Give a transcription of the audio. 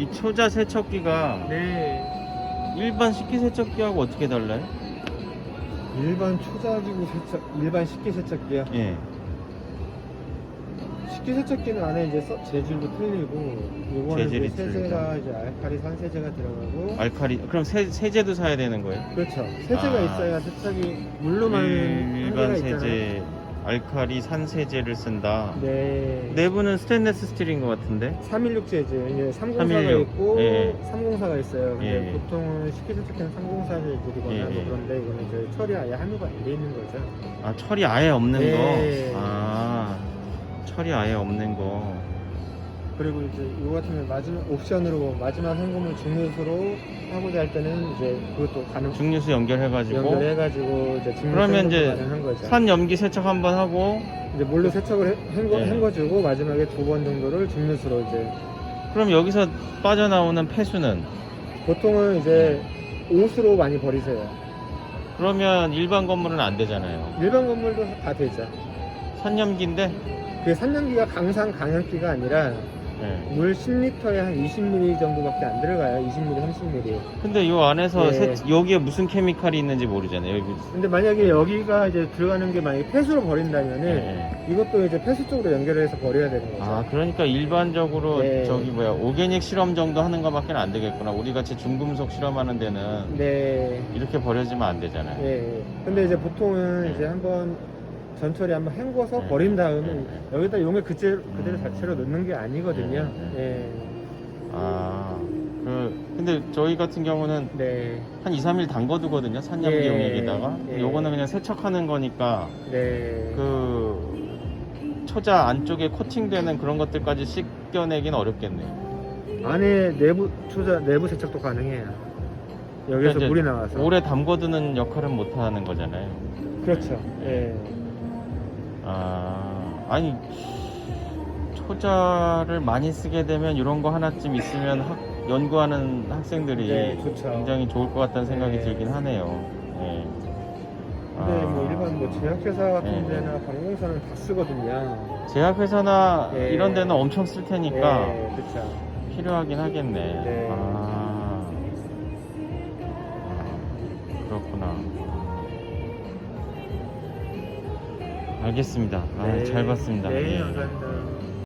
이 초자 세척기가 네. 일반 식기 세척기하고 어떻게 달라요? 일반 초자기구 세척, 일반 식기 세척기요. 예. 식기 세척기는 안에 이제 써- 재질도 틀리고, 요거는 재질이 이제 세제가 이제 알칼리 산세제가 들어가고, 알칼리 그럼 세, 세제도 사야 되는 거예요? 그렇죠. 세제가 아. 있어야 세척이 물로만 일반 한계가 세제 있잖아요. 알칼리 산세제를 쓴다. 네. 내부는 스테인레스 스틸인 것 같은데 316 재질, 이제 304가 316, 있고, 예. 304가 있어요. 근데 예. 보통은 식기세척기는 304재질이거나 예, 뭐 예. 그런데 이거는 이제 처리 아예 함유가 안 돼 있는 거죠. 아 철이 아예 없는 네. 거. 아 철이 아예 없는 거. 그리고 이제 이거 같은 경우 마지막 옵션으로 마지막 현금을 중류수로 하고자 할 때는 이제 그것도 가능 중류수 연결해가지고 연결해가지고 이제 중류수 그러면 이제 가능한 거죠. 산 염기 세척 한번 하고 이제 물로 세척을 해- 헹궈, 예. 헹궈주고 마지막에 두 번 정도를 중류수로 이제 그럼 여기서 빠져나오는 폐수는 보통은 이제 옷으로 많이 버리세요. 그러면 일반 건물은 안 되잖아요. 일반 건물도 다 되죠. 산염기인데 그 산염기가 강산 강염기가 아니라 예. 물 10리터에 한 20ml 정도밖에 안 들어가요. 20ml, 30ml. 근데 요 안에서 예. 세- 여기에 무슨 케미칼이 있는지 모르잖아요. 여기 근데 만약에 여기가 이제 들어가는 게 만약에 폐수로 버린다면은 예. 이것도 이제 폐수 쪽으로 연결해서 버려야 되는 거죠. 아 그러니까 일반적으로 네. 저기 뭐야 오게닉 실험 정도 하는 것밖에 안 되겠구나. 우리 같이 중금속 실험하는 데는 네. 이렇게 버려지면 안 되잖아요. 예. 근데 이제 보통은 네. 이제 한번 전처리 한번 헹궈서 네. 버린 다음에 네. 여기다 용액 그대로, 그대로 음. 자체로 넣는 게 아니거든요. 네, 아, 그 근데 저희 같은 경우는 예. 네. 한 2, 3일 담궈두거든요. 산염기 예. 용액에다가. 예. 요거는 그냥 세척하는 거니까 네. 그 초자 안쪽에 코팅되는 그런 것들까지 씻겨내기는 어렵겠네요. 안에 내부 초자 내부 세척도 가능해요. 여기서 그러니까 이제 물이 나와서. 오래 담궈두는 역할은 못 하는 거잖아요. 그렇죠. 예. 아, 아니 초자를 많이 쓰게 되면 이런 거 하나쯤 있으면 학, 연구하는 학생들이 네, 좋죠. 굉장히 좋을 것 같다는 생각이 네. 들긴 하네요. 예. 근데 아, 뭐 일반 뭐 제약회사 같은 네. 데나 관공서는 다 쓰거든요. 제약회사나 예. 이런 데는 엄청 쓸 테니까 예, 그렇죠. 필요하긴 하겠네. 네. 아, 알겠습니다. 아, 잘 봤습니다. 네, 예. 감사합니다.